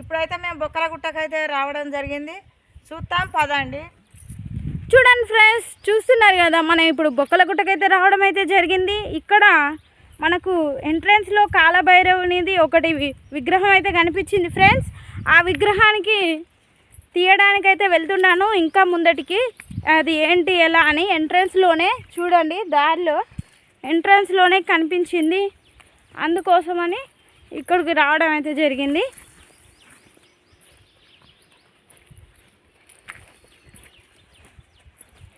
ఇప్పుడైతే మేము బొక్కల గుట్టకైతే రావడం జరిగింది. చూస్తాం పదండి. చూడండి ఫ్రెండ్స్ చూస్తున్నారు కదా మనం ఇప్పుడు బొక్కల గుట్టకైతే రావడం అయితే జరిగింది. ఇక్కడ మనకు ఎంట్రన్స్లో కాలభైరవునిది ఒకటి విగ్రహం అయితే కనిపించింది ఫ్రెండ్స్. ఆ విగ్రహానికి తీయడానికైతే వెళ్తున్నాను. ఇంకా ముందటికి అది ఏంటి ఎలా అని ఎంట్రన్స్లోనే చూడండి. దారిలో ఎంట్రన్స్లోనే కనిపించింది. అందుకోసమని ఇక్కడికి రావడం అయితే జరిగింది.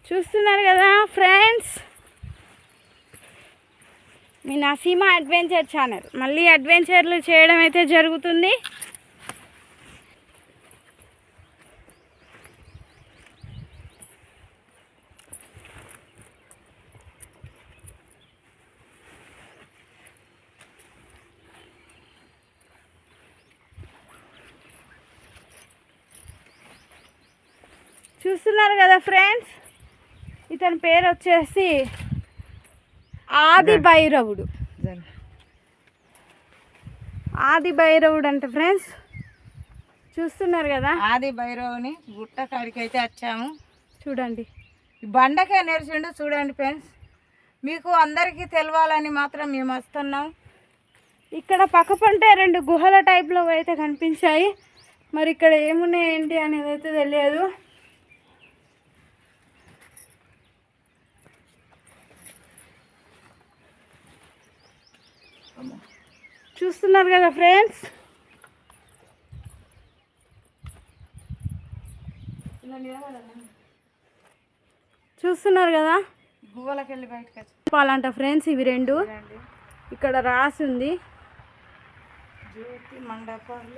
చూస్తున్నారు కదా ఫ్రెండ్స్ మీ నసీమ అడ్వెంచర్ ఛానల్ మళ్ళీ అడ్వెంచర్లు చేయడం అయితే జరుగుతుంది. చూస్తున్నారు కదా ఫ్రెండ్స్ ఇతని పేరు వచ్చేసి ఆది భైరవుడు. ఆది భైరవుడు అంటే ఫ్రెండ్స్. చూస్తున్నారు కదా? ఆది భైరవుని గుట్ట కాడికి అయితే వచ్చాము. చూడండి. ఈ బండకే నేర్చిండు చూడండి ఫ్రెండ్స్. మీకు అందరికీ తెలవాలని మాత్రం మేము వస్తున్నాం. ఇక్కడ పక్క పంటే రెండు గుహల టైప్లో అయితే కనిపించాయి. మరి ఇక్కడ ఏమున్నాయి ఏంటి అనేది అయితే తెలియదు. చూస్తున్నారు కదా ఫ్రెండ్స్? చూస్తున్నారు కదా? బయటకు చెప్పాలంట ఫ్రెండ్స్ ఇవి రెండు. ఇక్కడ రాసి ఉంది. జ్యోతి మండపాలు